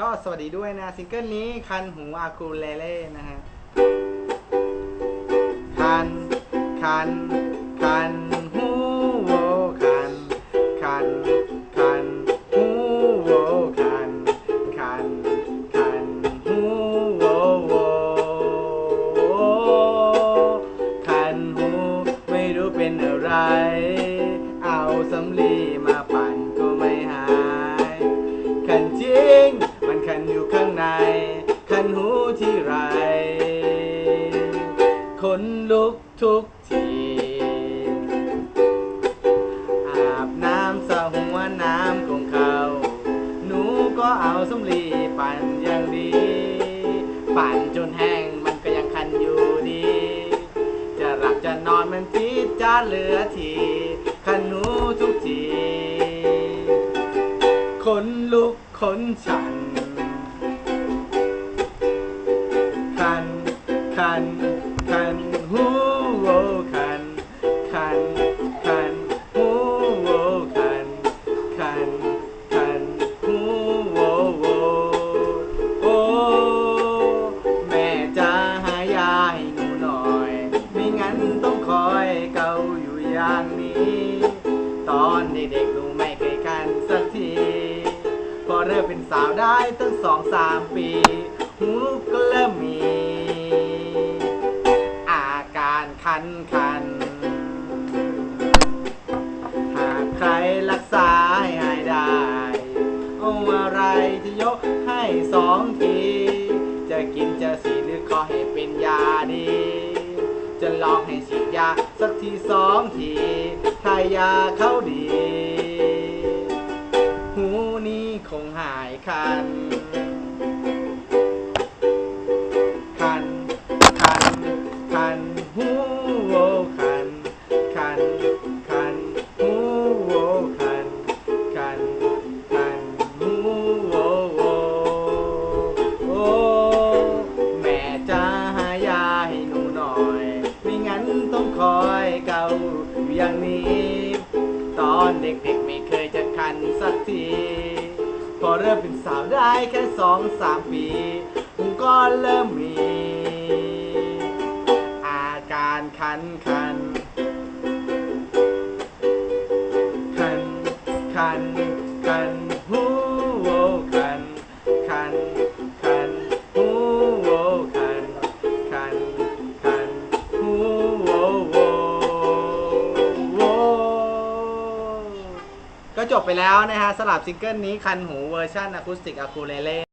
ก็สวัสดีด้วยนะซิงเกิลนี้คันหูอาคูเลเล่นะฮะ คัน คัน คันหูโวคัน คัน คันหูโวคัน คัน คันหูโวโวคันหูไม่รู้เป็นอะไร เอาสำลีมาปั่นก็ไม่หาย คันจริง คันอยู่ข้างใน คันหูที่ไร คนลุกทุกที อาบน้ำสะหัวน้ำของเขา หนูก็เอาสำลีปั่นอย่างดี ปั่นจนแห้งมันก็ยังคันอยู่ดี จะหลับจะนอนมันจีดจ้าเหลือที คันหนูทุกทีคนลุกคนฉัน คัน คันหูโวคัน คัน คันหูโวคัน คัน คันหูโวโวโอ้แม่จะหายาให้หนูหน่อย ไม่งั้นต้องคอยเกาอยู่อย่างนี้ ตอนเด็กๆหนูไม่เคยคันสักทีพอเริ่มเป็นสาวได้ตั้งสองสามปี หูก็เริ่มมี การคันคัน หากใครรักษาให้หายได้เอาอะไรจะยกให้สองที จะกินจะสีหรือขอให้เป็นยาดี จะลองให้ฉีดยาสักทีสองทีถ้ายาเขาดี หูนี้คงหายคันันสักที พอเริ่มเป็นสาวได้แค่สองสามปี ผมก็เริ่มมี ก็จบไปแล้วนะฮะสลับซิงเกิลนี้คันหูเวอร์ชันอะคูสติกอะคูเลเล่